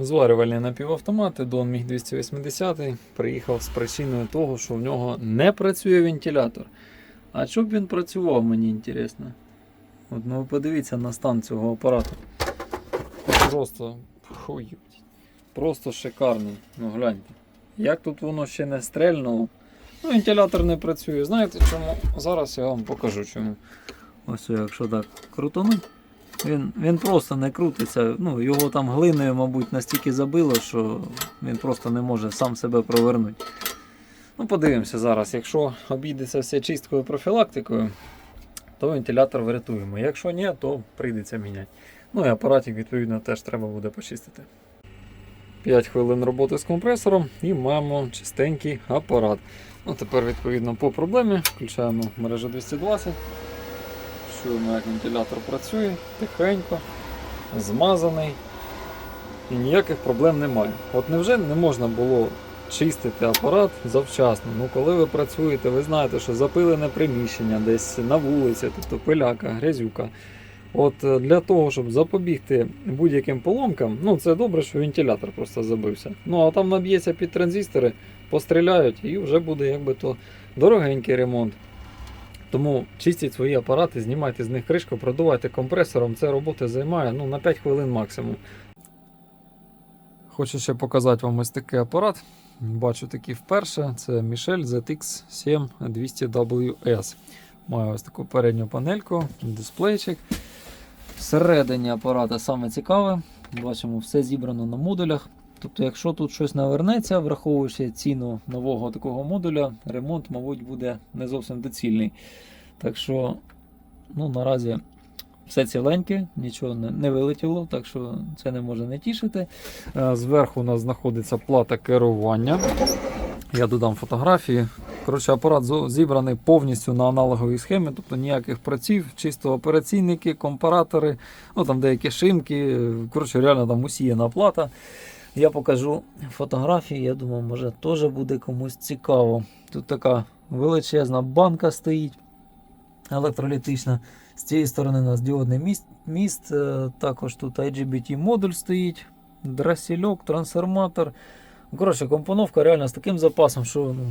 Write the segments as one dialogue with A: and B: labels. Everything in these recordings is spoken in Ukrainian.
A: Зварювальний напівавтомат Don Міг 280 приїхав з причиною того, що в нього не працює вентилятор. А щоб він працював, мені інтересно. От, ну ви подивіться на стан цього апарату. Просто хуй, просто шикарний. Ну гляньте. Як тут воно ще не стрельнуло. Ну, вентилятор не працює. Знаєте чому? Зараз я вам покажу чому. Ось якщо так крутануть. Він, він просто не крутиться. Ну, його там глиною, мабуть, настільки забило, що він просто не може сам себе провернути. Ну, подивимося зараз. Якщо обійдеться все чисткою профілактикою, то вентилятор врятуємо. Якщо ні, то прийдеться міняти. Ну і апаратик, відповідно, теж треба буде почистити. 5 хвилин роботи з компресором і маємо чистенький апарат. Ну, тепер, відповідно, по проблемі включаємо мережу 220. Чуємо, як вентилятор працює, тихенько, змазаний. І ніяких проблем немає. От невже не можна було чистити апарат завчасно? Ну, коли ви працюєте, ви знаєте, що запилене приміщення десь на вулиці, тобто пиляка, грязюка. От е, для того, щоб запобігти будь-яким поломкам, ну це добре, що вентилятор просто забився. Ну а там наб'ється під транзистори, постріляють і вже буде якби то дорогенький ремонт. Тому чистіть свої апарати, знімайте з них кришку, продувайте компресором. Це роботи займає ну, на 5 хвилин максимум. Хочу ще показати вам ось такий апарат. Бачу такий вперше. Це Michel ZX7 200WS. Має ось таку передню панельку, дисплейчик. Всередині апарата саме цікаве. Бачимо, все зібрано на модулях. Тобто, якщо тут щось навернеться, враховуючи ціну нового такого модуля, ремонт, мабуть, буде не зовсім доцільний. Так що, ну, наразі все ціленьке, нічого не, не вилетіло, так що це не може не тішити. Е, Зверху у нас знаходиться плата керування. Я додам фотографії. Коротше, апарат зібраний повністю на аналоговій схемі, тобто ніяких праців, чисто операційники, компаратори, ну там деякі шимки. Коротше, реально там усіяна плата. Я покажу фотографії, я думаю, може теж буде комусь цікаво. Тут така величезна банка стоїть електролітична. З цієї сторони у нас діодний міст, міст е, також тут IGBT модуль стоїть, драсільок, трансформатор. Коротше, компоновка реально з таким запасом, що ну,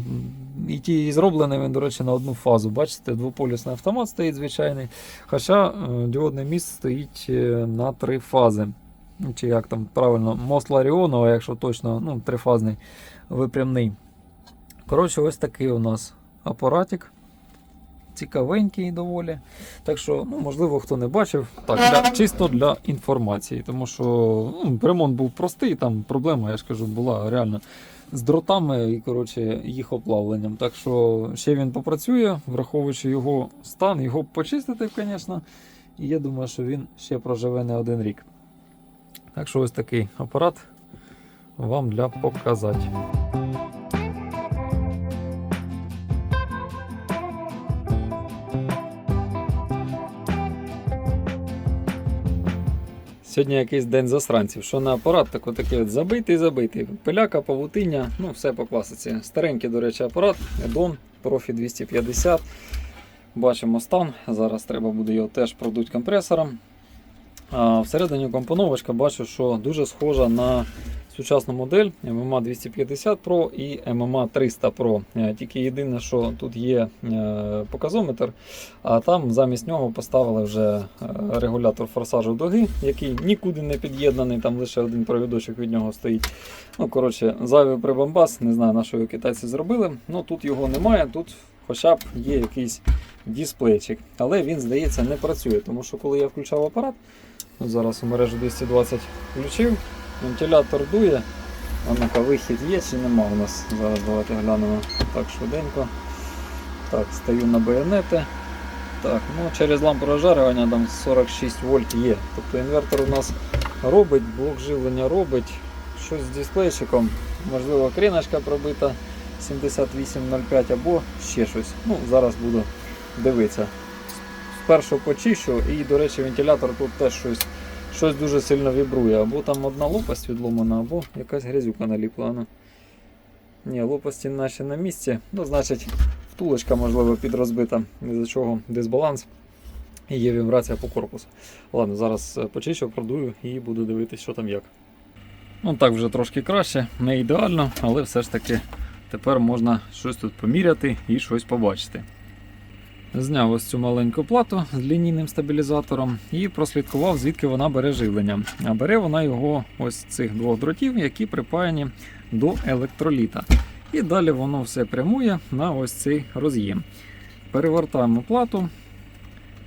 A: і ті зроблений він, до речі, на одну фазу. Бачите, двополюсний автомат стоїть звичайний. Хоча е, діодний міст стоїть е, на три фази. Ну, Чи як там правильно, мост Ларіонова, якщо точно, ну, трифазний випрямний. Коротше, ось такий у нас апаратик. Цікавенький доволі. Так що, ну, можливо, хто не бачив, так, для, чисто для інформації. Тому що ну, ремонт був простий, там проблема, я ж кажу, була реально з дротами і коротше, їх оплавленням. Так що ще він попрацює, враховуючи його стан, його почистити, звісно. І я думаю, що він ще проживе не один рік. Так що ось такий апарат вам для показати. Сьогодні якийсь день засранців. Що на апарат, так отакий от забитий, забитий. Пиляка, павутиння, ну все по класиці. Старенький, до речі, апарат, Edon Profi 250. Бачимо стан. Зараз треба буде його теж продуть компресором. Всередині компоновочка бачу, що дуже схожа на сучасну модель MMA 250 Pro і MMA 300 Pro. Е, Тільки єдине, що тут є е, показометр, а там замість нього поставили вже е, регулятор форсажу дуги, який нікуди не під'єднаний, там лише один провідочок від нього стоїть. Ну, коротше, зайвий прибамбас, не знаю, на що його китайці зробили. Ну тут його немає, тут хоча б є якийсь дисплейчик. Але він, здається, не працює, тому що коли я включав апарат, зараз у мережу 220 включив, вентилятор дує. А вихід є чи нема у нас? Зараз давайте глянемо так швиденько. Так, стою на байонети. Так, ну через лампу розжарювання там 46 вольт є. Тобто інвертор у нас робить, блок живлення робить. Щось з дисплейчиком, можливо, кріночка пробита 7805 або ще щось. Ну, зараз буду дивитися. Спершу почищу і, до речі, вентилятор тут теж щось, щось дуже сильно вібрує. Або там одна лопасть відломана, або якась грязюка наліпла. Ну. Ні, лопасті наші на місці. Ну, значить, втулочка, можливо, підрозбита, із-за чого дисбаланс. І є вібрація по корпусу. Ладно, зараз е, почищу, продую і буду дивитися, що там як. Ну так вже трошки краще, не ідеально, але все ж таки тепер можна щось тут поміряти і щось побачити. Зняв ось цю маленьку плату з лінійним стабілізатором і прослідкував, звідки вона бере живлення. А бере вона його ось цих двох дротів, які припаяні до електроліта. І далі воно все прямує на ось цей роз'єм. Перевертаємо плату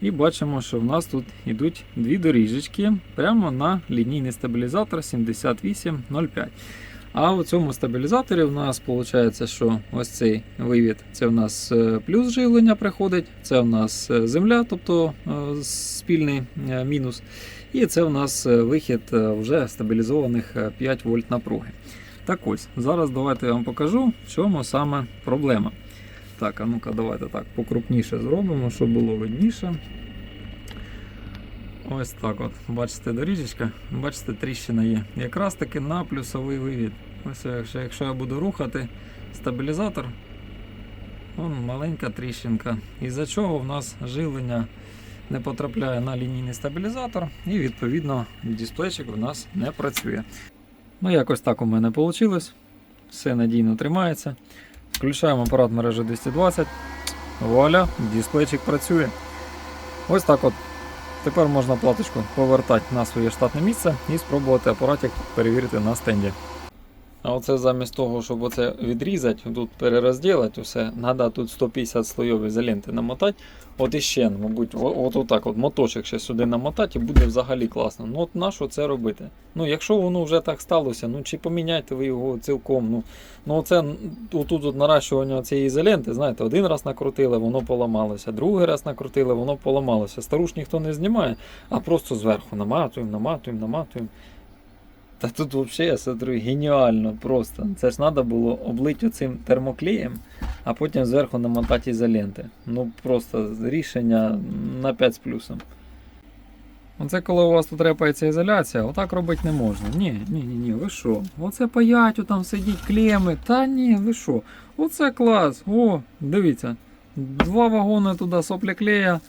A: і бачимо, що в нас тут йдуть дві доріжечки прямо на лінійний стабілізатор 7805. А у цьому стабілізаторі в нас виходить, що ось цей вивід це в нас е, плюс живлення приходить, це в нас е, земля, тобто е, спільний мінус. І це в нас вихід вже стабілізованих е, 5 вольт напруги. Так ось, зараз давайте я вам покажу, в чому саме проблема. Так, а ну-ка, давайте так покрупніше зробимо, щоб було видніше. Ось так от. Бачите доріжечка, бачите, тріщина є. Якраз таки на плюсовий вивід. Ось якщо, якщо я буду рухати стабілізатор, вон маленька тріщинка. Із-за чого в нас живлення не потрапляє на лінійний стабілізатор, і відповідно дисплейчик у нас не працює. Ну, якось так у мене вийшло. Все надійно тримається. Включаємо апарат мережі 220. Вуаля, дисплейчик працює. Ось так от. Тепер можна платочку повертати на своє штатне місце і спробувати апаратик перевірити на стенді. А оце замість того, щоб оце відрізати, тут перерозділити все, треба тут 150 слоїв ізоленти намотати. От іще, мабуть, от отак от моточок ще сюди намотати і буде взагалі класно. Ну от на що це робити? Ну якщо воно вже так сталося, ну чи поміняйте ви його цілком. Ну, ну оце отут от наращування цієї ізоленти, знаєте, один раз накрутили, воно поламалося, другий раз накрутили, воно поламалося. Старуш ніхто не знімає, а просто зверху наматуємо, наматуємо, наматуємо. Та тут взагалі смотрю, геніально просто. Це ж треба було облити цим термоклеєм, а потім зверху намотати ізоленти. Ну просто рішення на 5 з плюсом. Оце коли у вас тут репається ізоляція, отак робити не можна. Ні, ні, ні, ні, ви що? Оце паятю там сидіть клеми. Та ні, ви що? Оце клас. О, дивіться. Два вагони туди сопляклея.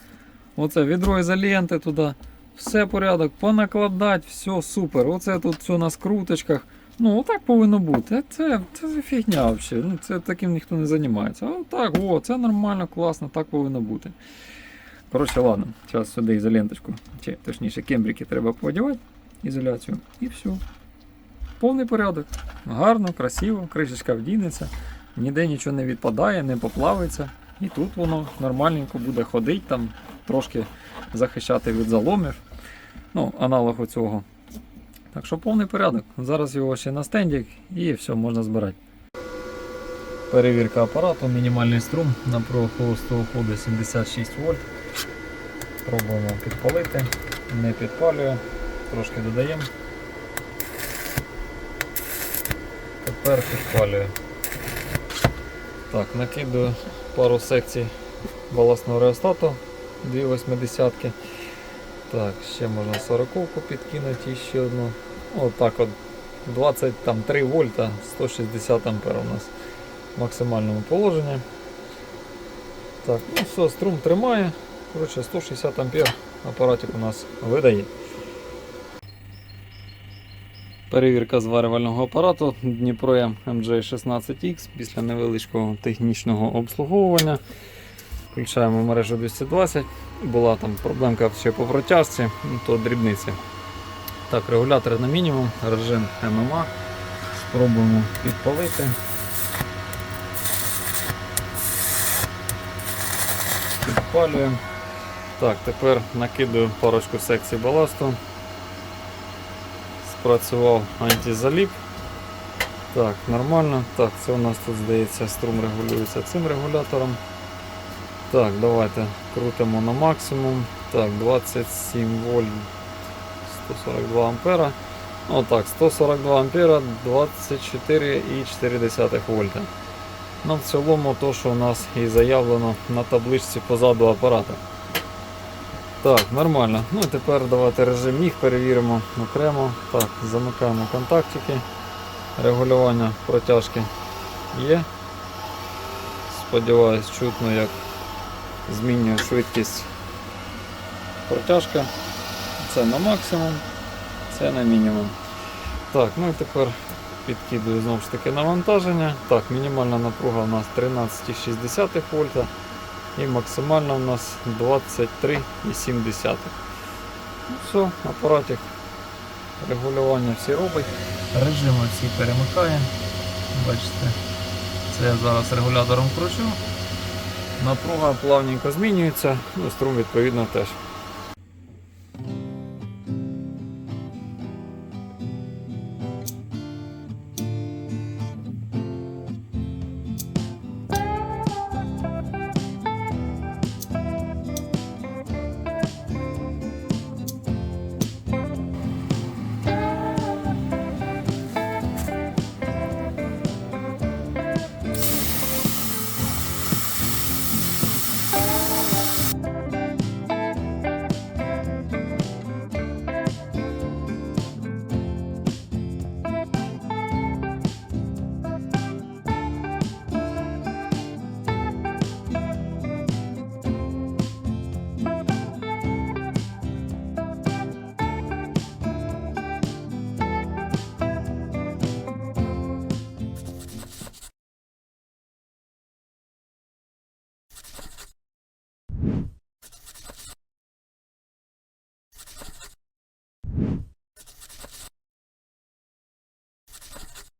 A: Оце відро ізоленти туди. Все порядок, понакладати, все супер. Оце тут все на скруточках. Ну, отак повинно бути. Це, це фігня взагалі. Ну, це таким ніхто не займається. А так, о, це нормально, класно, так повинно бути. Коротше, ладно, зараз сюди ізоленточку, чи точніше кембрики треба подівати, ізоляцію, і все. Повний порядок. Гарно, красиво, кришечка вдінеться, ніде нічого не відпадає, не поплавиться. І тут воно нормальненько буде ходити, там трошки захищати від заломів. Ну, аналог цього. Так що повний порядок. Зараз його ще на стенді і все, можна збирати. Перевірка апарату, мінімальний струм на холостого ходу 76 вольт. Пробуємо підпалити, не підпалює, трошки додаємо. Тепер підпалює. Так, накидаю пару секцій балансного реостату, 2,8. Так, ще можна 40 підкинути ще одну. Отак от 23 вольта 160 ампер у нас в максимальному положенні. Так, ну все, струм тримає. Коротше, 160 ампер апаратик у нас видає. Перевірка зварювального апарату Дніпро MJ16X після невеличкого технічного обслуговування. Включаємо мережу 220. Була там проблемка ще по протяжці, ну, то дрібниці. Так, регулятор на мінімум, режим ММА. Спробуємо підпалити. Підпалюємо. Так, тепер накидаю парочку секцій баласту. Спрацював антизаліп. Так, нормально. Так, це у нас тут здається струм регулюється цим регулятором. Так, давайте крутимо на максимум. Так, 27 вольт 142 ампера. Отак, 142 ампера, 24,4 вольта. Ну, в цілому то, що у нас і заявлено на табличці позаду апарата. Так, нормально. Ну і тепер давайте режим міг перевіримо окремо. Так, замикаємо контактики. Регулювання протяжки є. Сподіваюсь, чутно, як змінює швидкість протяжка. Це на максимум, це на мінімум. Так, ну і тепер підкидую знову ж таки навантаження. Так, мінімальна напруга у нас 13,6 вольта і максимальна у нас 23,7. Ну все, апаратик регулювання всі робить. Режими всі перемикає. Бачите, це я зараз регулятором кручу. Напруга плавненько змінюється, ну, струм відповідно теж.